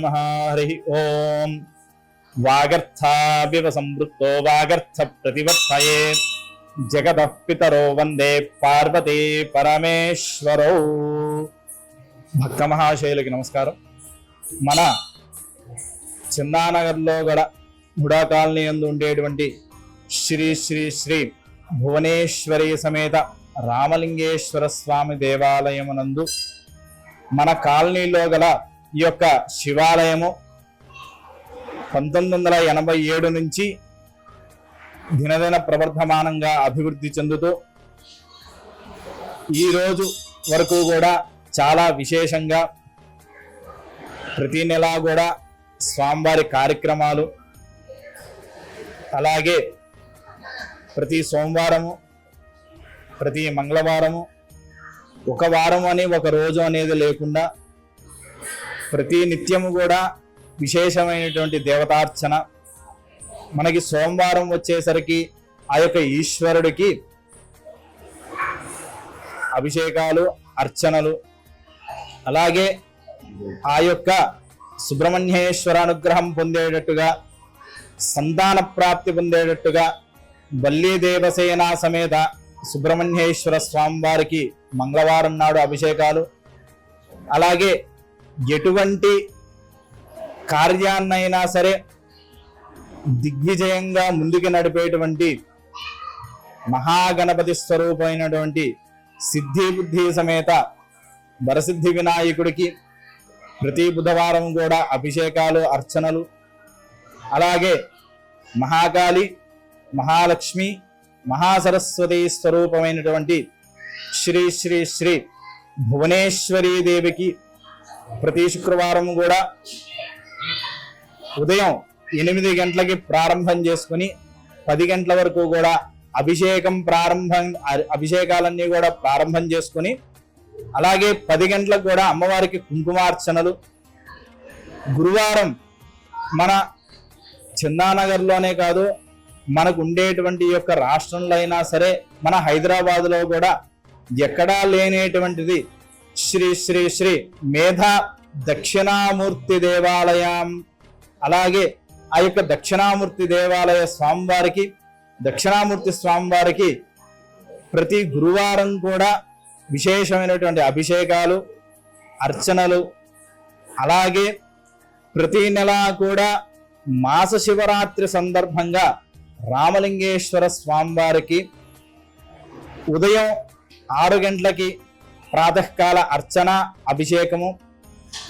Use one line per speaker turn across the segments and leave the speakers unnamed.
నమ హరి ఓం వాగర్థావివ సంవృత్తో వాగర్థ ప్రతివర్తయే జగత పితరో వందే పార్వతీ పరమేశ్వరో భక్త మహాశైలకి నమస్కారం. మన చిన్నానగర్లో గల హుడా కాలనీ యందు ఉండేటువంటి శ్రీ శ్రీ శ్రీ భువనేశ్వరి సమేత రామలింగేశ్వర స్వామి దేవాలయమునందు మన కాలనీలో గల ఈ యొక్క శివాలయము పంతొమ్మిది వందల ఎనభై ఏడు నుంచి దినదిన ప్రవర్ధమానంగా అభివృద్ధి చెందుతూ ఈ రోజు వరకు కూడా చాలా విశేషంగా ప్రతి నెల కూడా స్వామివారి కార్యక్రమాలు అలాగే ప్రతి సోమవారము ప్రతి మంగళవారము ఒక వారం అని ఒక రోజు అనేది లేకుండా ప్రతి నిత్యము కూడా విశేషమైనటువంటి దేవతార్చన. మనకి సోమవారం వచ్చేసరికి ఆ యొక్క ఈశ్వరుడికి అభిషేకాలు అర్చనలు అలాగే ఆ యొక్క సుబ్రహ్మణ్యేశ్వర అనుగ్రహం పొందేటట్టుగా సంతాన ప్రాప్తి పొందేటట్టుగా బల్లి దేవసేన సమేత సుబ్రహ్మణ్యేశ్వర స్వామివారికి మంగళవారం నాడు అభిషేకాలు అలాగే ఎటువంటి కార్యాన్నైనా సరే దిగ్విజయంగా ముందుకు నడిపేటువంటి మహాగణపతి స్వరూపమైనటువంటి సిద్ధి బుద్ధి సమేత వరసిద్ధి వినాయకుడికి ప్రతి బుధవారం కూడా అభిషేకాలు అర్చనలు అలాగే మహాకాళి మహాలక్ష్మి మహాసరస్వతి స్వరూపమైనటువంటి శ్రీ శ్రీ శ్రీ భువనేశ్వరీ దేవికి ప్రతి శుక్రవారం కూడా ఉదయం ఎనిమిది గంటలకి ప్రారంభం చేసుకుని పది గంటల వరకు కూడా అభిషేకం ప్రారంభం అభిషేకాలన్నీ కూడా ప్రారంభం చేసుకుని అలాగే పది గంటలకు కూడా అమ్మవారికి కుంకుమార్చనలు. గురువారం మన చందానగర్లోనే కాదు మనకు ఉండేటువంటి యొక్క రాష్ట్రంలో అయినా సరే మన హైదరాబాద్లో కూడా ఎక్కడా లేనేటువంటిది శ్రీ శ్రీ శ్రీ మేధా దక్షిణామూర్తి దేవాలయం. అలాగే ఆ యొక్క దక్షిణామూర్తి దేవాలయ స్వామివారికి దక్షిణామూర్తి స్వామివారికి ప్రతి గురువారం కూడా విశేషమైనటువంటి అభిషేకాలు అర్చనలు అలాగే ప్రతి నెల కూడా మాస శివరాత్రి సందర్భంగా రామలింగేశ్వర స్వామివారికి ఉదయం ఆరు గంటలకి ప్రాతకాల అర్చన అభిషేకము.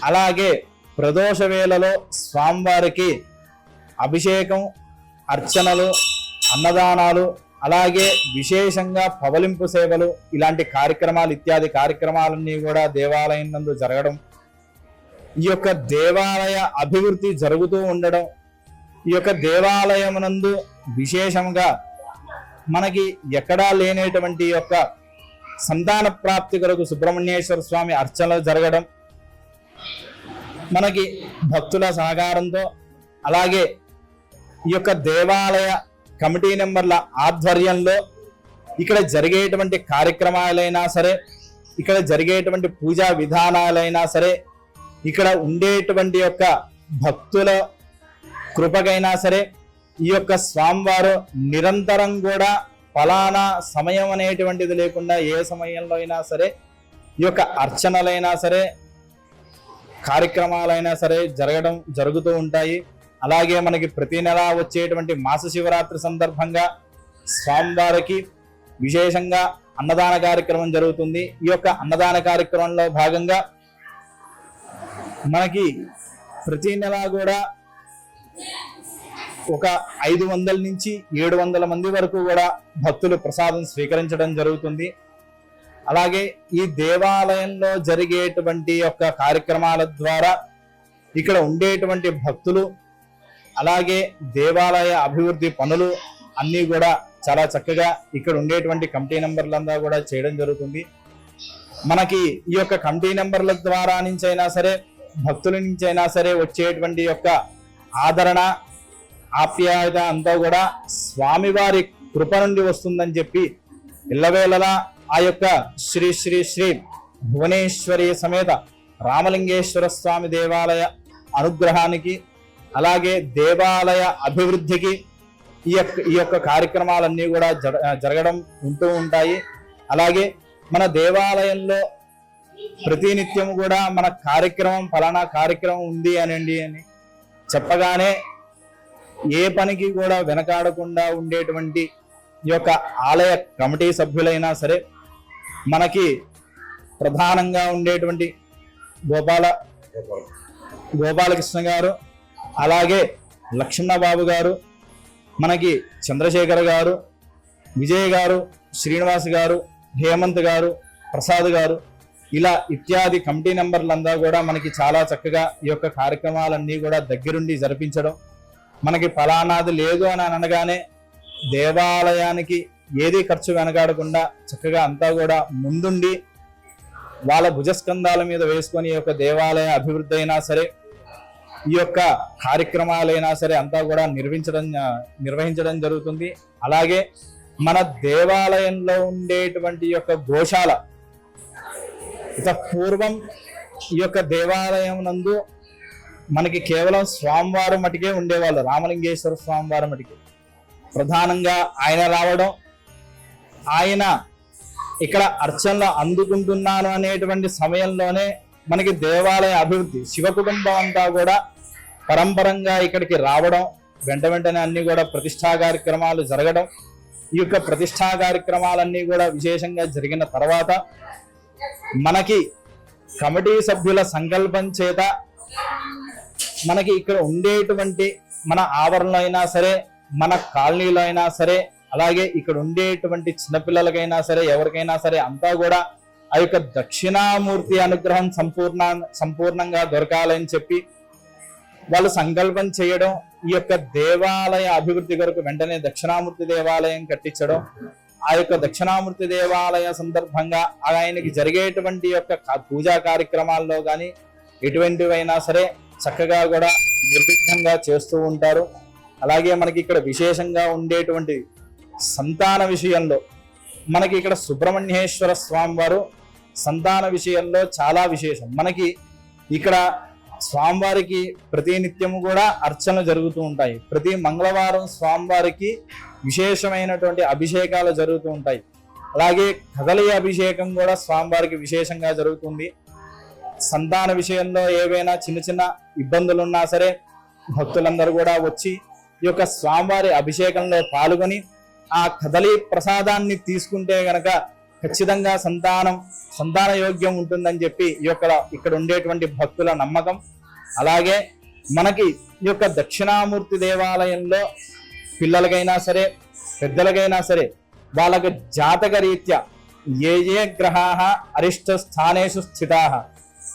అలాగే ప్రదోష వేళలో స్వామివారికి అభిషేకం అర్చనలు అన్నదానాలు అలాగే విశేషంగా పవలింపు సేవలు ఇలాంటి కార్యక్రమాలు ఇత్యాది కార్యక్రమాలన్నీ కూడా దేవాలయం నందు జరగడం ఈ యొక్క దేవాలయ అభివృద్ధి జరుగుతూ ఉండడం ఈ యొక్క దేవాలయం నందు విశేషంగా మనకి ఎక్కడా లేనేటువంటి యొక్క సంతాన ప్రాప్తి కొరకు సుబ్రహ్మణ్యేశ్వర స్వామి అర్చనలు జరగడం మనకి భక్తుల సహకారంతో అలాగే ఈ యొక్క దేవాలయ కమిటీ నెంబర్ల ఆధ్వర్యంలో ఇక్కడ జరిగేటువంటి కార్యక్రమాలైనా సరే ఇక్కడ జరిగేటువంటి పూజా విధానాలైనా సరే ఇక్కడ ఉండేటువంటి యొక్క భక్తుల కృపకైనా సరే ఈ యొక్క స్వామివారు నిరంతరం కూడా ఫలానా సమయం అనేటువంటిది లేకుండా ఏ సమయంలో అయినా సరే ఈ యొక్క అర్చనలైనా సరే కార్యక్రమాలైనా సరే జరగడం జరుగుతూ ఉంటాయి. అలాగే మనకి ప్రతి నెల వచ్చేటువంటి మాస శివరాత్రి సందర్భంగా స్వామివారికి విశేషంగా అన్నదాన కార్యక్రమం జరుగుతుంది. ఈ యొక్క అన్నదాన కార్యక్రమంలో భాగంగా మనకి ప్రతి నెల కూడా ఒక ఐదు వందల నుంచి ఏడు వందల మంది వరకు కూడా భక్తులు ప్రసాదం స్వీకరించడం జరుగుతుంది. అలాగే ఈ దేవాలయంలో జరిగేటువంటి యొక్క కార్యక్రమాల ద్వారా ఇక్కడ ఉండేటువంటి భక్తులు అలాగే దేవాలయ అభివృద్ధి పనులు అన్నీ కూడా చాలా చక్కగా ఇక్కడ ఉండేటువంటి కమిటీ నెంబర్లంతా కూడా చేయడం జరుగుతుంది. మనకి ఈ యొక్క కమిటీ నెంబర్ల ద్వారా నుంచి అయినా సరే భక్తుల నుంచి అయినా సరే వచ్చేటువంటి యొక్క ఆదరణ ఆప్యాయత అంతా కూడా స్వామివారి కృప నుండి వస్తుందని చెప్పి ఇళ్ళవేళలా ఆ యొక్క శ్రీ శ్రీ శ్రీ భువనేశ్వరి సమేత రామలింగేశ్వర స్వామి దేవాలయ అనుగ్రహానికి అలాగే దేవాలయ అభివృద్ధికి ఈ యొక్క ఈ యొక్క కార్యక్రమాలన్నీ కూడా జర- జరగడం ఉంటూ ఉంటాయి. అలాగే మన దేవాలయంలో ప్రతినిత్యం కూడా మన కార్యక్రమం ఫలానా కార్యక్రమం ఉంది అనండి అని చెప్పగానే ఏ పనికి కూడా వెనకాడకుండా ఉండేటువంటి ఈ యొక్క ఆలయ కమిటీ సభ్యులైనా సరే మనకి ప్రధానంగా ఉండేటువంటి గోపాల గోపాలకృష్ణ గారు అలాగే లక్ష్మణబాబు గారు మనకి చంద్రశేఖర్ గారు విజయ్ గారు శ్రీనివాస్ గారు హేమంత్ గారు ప్రసాద్ గారు ఇలా ఇత్యాది కమిటీ నెంబర్లంతా కూడా మనకి చాలా చక్కగా ఈ యొక్క కార్యక్రమాలన్నీ కూడా దగ్గరుండి జరిపించడం మనకి ఫలానాది లేదు అని అనగానే దేవాలయానికి ఏది ఖర్చు వెనకాడకుండా చక్కగా అంతా కూడా ముందుండి వాళ్ళ భుజస్కంధాల మీద వేసుకొని ఈ యొక్క దేవాలయ అభివృద్ధి అయినా సరే ఈ యొక్క కార్యక్రమాలైనా సరే అంతా కూడా నిర్వహించడం నిర్వహించడం జరుగుతుంది. అలాగే మన దేవాలయంలో ఉండేటువంటి యొక్క గోశాల ఇక పూర్వం ఈ యొక్క దేవాలయం నందు మనకి కేవలం స్వామివారు మటుకే ఉండేవాళ్ళు. రామలింగేశ్వర స్వామివారు మటుకే. ప్రధానంగా ఆయన రావడం ఆయన ఇక్కడ అర్చనలు అందుకుంటున్నాను అనేటువంటి సమయంలోనే మనకి దేవాలయ అభివృద్ధి శివ కుటుంబం అంతా కూడా పరంపరంగా ఇక్కడికి రావడం వెంట వెంటనే అన్ని కూడా ప్రతిష్టా కార్యక్రమాలు జరగడం ఈ యొక్క ప్రతిష్టా కార్యక్రమాలన్నీ కూడా విశేషంగా జరిగిన తర్వాత మనకి కమిటీ సభ్యుల సంకల్పం చేత మనకి ఇక్కడ ఉండేటువంటి మన ఆవరణలో అయినా సరే మన కాలనీలో అయినా సరే అలాగే ఇక్కడ ఉండేటువంటి చిన్నపిల్లలకైనా సరే ఎవరికైనా సరే అంతా కూడా ఆ యొక్క దక్షిణామూర్తి అనుగ్రహం సంపూర్ణ సంపూర్ణంగా దొరకాలని చెప్పి వాళ్ళు సంకల్పం చేయడం ఈ యొక్క దేవాలయ అభివృద్ధి కొరకు వెంటనే దక్షిణామూర్తి దేవాలయం కట్టించడం ఆ యొక్క దక్షిణామూర్తి దేవాలయ సందర్భంగా ఆయనకి జరిగేటువంటి యొక్క పూజా కార్యక్రమాల్లో కానీ ఎటువంటివైనా సరే చక్కగా కూడా నిర్విఘ్నంగా చేస్తూ ఉంటారు. అలాగే మనకి ఇక్కడ విశేషంగా ఉండేటువంటి సంతాన విషయంలో మనకి ఇక్కడ సుబ్రహ్మణ్యేశ్వర స్వామి వారు సంతాన విషయంలో చాలా విశేషం. మనకి ఇక్కడ స్వామివారికి ప్రతి నిత్యము కూడా అర్చనలు జరుగుతూ ఉంటాయి. ప్రతి మంగళవారం స్వామివారికి విశేషమైనటువంటి అభిషేకాలు జరుగుతూ ఉంటాయి. అలాగే కదలి అభిషేకం కూడా స్వామివారికి విశేషంగా జరుగుతుంది. సంతాన విషయంలో ఏవైనా చిన్న చిన్న ఇబ్బందులు ఉన్నా సరే భక్తులందరూ కూడా వచ్చి ఈ యొక్క స్వామివారి అభిషేకంలో పాల్గొని ఆ కదలి ప్రసాదాన్ని తీసుకుంటే గనక ఖచ్చితంగా సంతానం సంతాన యోగ్యం ఉంటుందని చెప్పి ఈ యొక్క ఇక్కడ ఉండేటువంటి భక్తుల నమ్మకం. అలాగే మనకి ఈ యొక్క దక్షిణామూర్తి దేవాలయంలో పిల్లలకైనా సరే పెద్దలకైనా సరే వాళ్ళకు జాతక రీత్యా ఏ ఏ గ్రహా అరిష్ట స్థానేషు స్థితా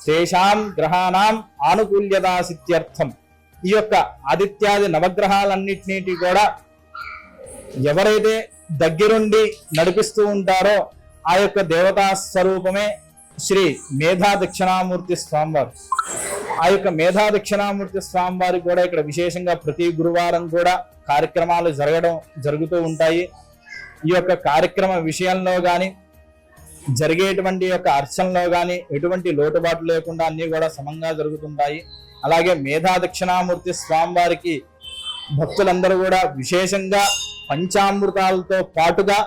తేషాం గ్రహాణం ఆనుకూల్యదాసిత్యర్థం ఈ యొక్క ఆదిత్యాది నవగ్రహాలన్నిటినీ కూడా ఎవరైతే దగ్గరుండి నడిపిస్తూ ఉంటారో ఆ యొక్క దేవతా స్వరూపమే శ్రీ మేధా దక్షిణామూర్తి స్వామివారు. ఆ యొక్క మేధా దక్షిణామూర్తి స్వామివారి కూడా ఇక్కడ విశేషంగా ప్రతి గురువారం కూడా కార్యక్రమాలు జరగడం జరుగుతూ ఉంటాయి. ఈ యొక్క కార్యక్రమ విషయంలో కానీ జరిగేటువంటి యొక్క అర్చనలో కానీ ఎటువంటి లోటుబాటు లేకుండా అన్నీ కూడా సమంగా జరుగుతుంటాయి. అలాగే మేధా దక్షిణామూర్తి స్వామివారికి భక్తులందరూ కూడా విశేషంగా పంచామృతాలతో పాటుగా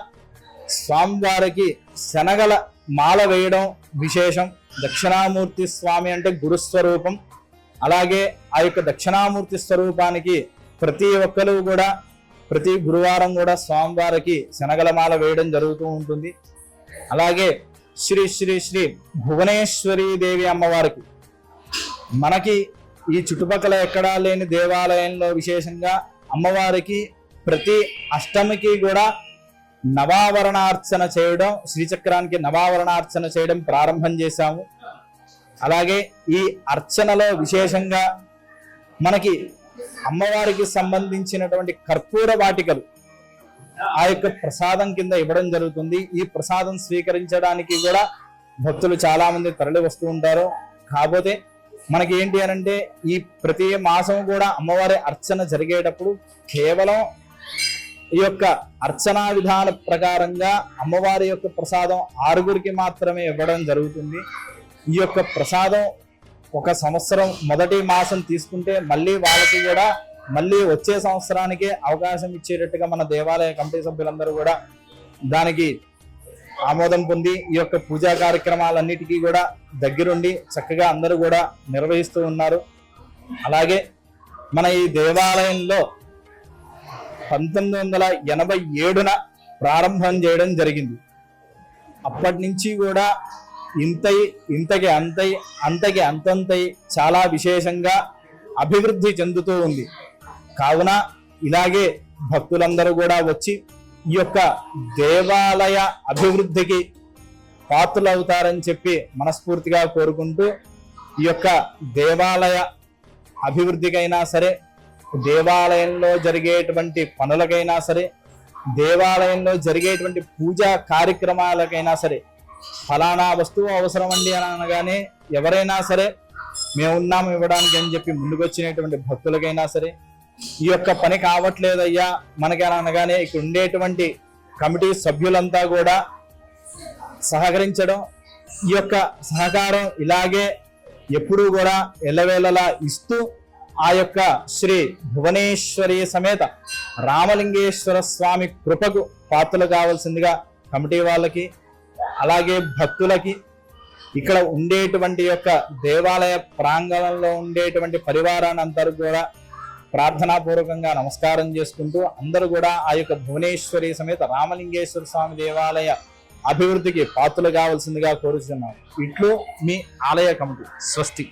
స్వామివారికి శనగల మాల వేయడం విశేషం. దక్షిణామూర్తి స్వామి అంటే గురుస్వరూపం అలాగే ఆ యొక్క దక్షిణామూర్తి స్వరూపానికి ప్రతి ఒక్కరు కూడా ప్రతి గురువారం కూడా స్వామివారికి శనగల మాల వేయడం జరుగుతూ ఉంటుంది. అలాగే శ్రీ శ్రీ శ్రీ భువనేశ్వరి దేవి అమ్మవారికి. మనకి ఈ చుట్టుపక్కల ఎక్కడా లేని దేవాలయంలో విశేషంగా అమ్మవారికి ప్రతి అష్టమికి కూడా నవావరణార్చన చేయడం శ్రీచక్రానికి నవావరణార్చన చేయడం ప్రారంభం చేశాము. అలాగే ఈ అర్చనలో విశేషంగా మనకి అమ్మవారికి సంబంధించినటువంటి కర్పూర వాటికలు ఆ యొక్క ప్రసాదం కింద ఇవ్వడం జరుగుతుంది. ఈ ప్రసాదం స్వీకరించడానికి కూడా భక్తులు చాలా మంది తరలి వస్తూ ఉంటారు. కాకపోతే మనకి ఏంటి అని అంటే ఈ ప్రతి మాసం కూడా అమ్మవారి అర్చన జరిగేటప్పుడు కేవలం ఈ యొక్క అర్చనా విధాన ప్రకారంగా అమ్మవారి యొక్క ప్రసాదం ఆరుగురికి మాత్రమే ఇవ్వడం జరుగుతుంది. ఈ యొక్క ప్రసాదం ఒక సంవత్సరం మొదటి మాసం తీసుకుంటే మళ్ళీ వాళ్ళకి కూడా మళ్ళీ వచ్చే సంవత్సరానికి అవకాశం ఇచ్చేటట్టుగా మన దేవాలయ కమిటీ సభ్యులందరూ కూడా దానికి ఆమోదం పొంది ఈ యొక్క పూజా కార్యక్రమాలన్నిటికీ కూడా దగ్గరుండి చక్కగా అందరూ కూడా నిర్వహిస్తూ ఉన్నారు. అలాగే మన ఈ దేవాలయంలో పంతొమ్మిది వందల ఎనభై ఏడున ప్రారంభం చేయడం జరిగింది. అప్పటి నుంచి కూడా ఇంతై ఇంతకి అంతై అంతకి అంతంతై చాలా విశేషంగా అభివృద్ధి చెందుతూ ఉంది. కావున ఇలాగే భక్తులందరూ కూడా వచ్చి ఈ యొక్క దేవాలయ అభివృద్ధికి పాత్రలవుతారని చెప్పి మనస్ఫూర్తిగా కోరుకుంటూ ఈ యొక్క దేవాలయ అభివృద్ధికైనా సరే దేవాలయంలో జరిగేటువంటి పనులకైనా సరే దేవాలయంలో జరిగేటువంటి పూజా కార్యక్రమాలకైనా సరే ఫలానా వస్తువు అవసరం అండి అని అనగానే ఎవరైనా సరే మేము ఇవ్వడానికి అని చెప్పి ముందుకొచ్చినటువంటి భక్తులకైనా సరే ఈ యొక్క పని కావట్లేదయ్యా. మనకి అనగానే ఇక్కడ ఉండేటువంటి కమిటీ సభ్యులంతా కూడా సహకరించడం ఈ యొక్క సహకారం ఇలాగే ఎప్పుడూ కూడా ఎల్లవేళలా ఇస్తూ ఆ యొక్క శ్రీ భువనేశ్వరి సమేత రామలింగేశ్వర స్వామి కృపకు పాత్రలు కావాల్సిందిగా కమిటీ వాళ్ళకి అలాగే భక్తులకి ఇక్కడ ఉండేటువంటి యొక్క దేవాలయ ప్రాంగణంలో ఉండేటువంటి పరివారాన్ని అందరూ కూడా ప్రార్థనాపూర్వకంగా నమస్కారం చేసుకుంటూ అందరూ కూడా ఆ యొక్క భువనేశ్వరి సమేత రామలింగేశ్వర స్వామి దేవాలయ అభివృద్ధికి పాత్రలు కావాల్సిందిగా కోరుచున్నాం. ఇట్లు మీ ఆలయ కమిటీ స్వస్తి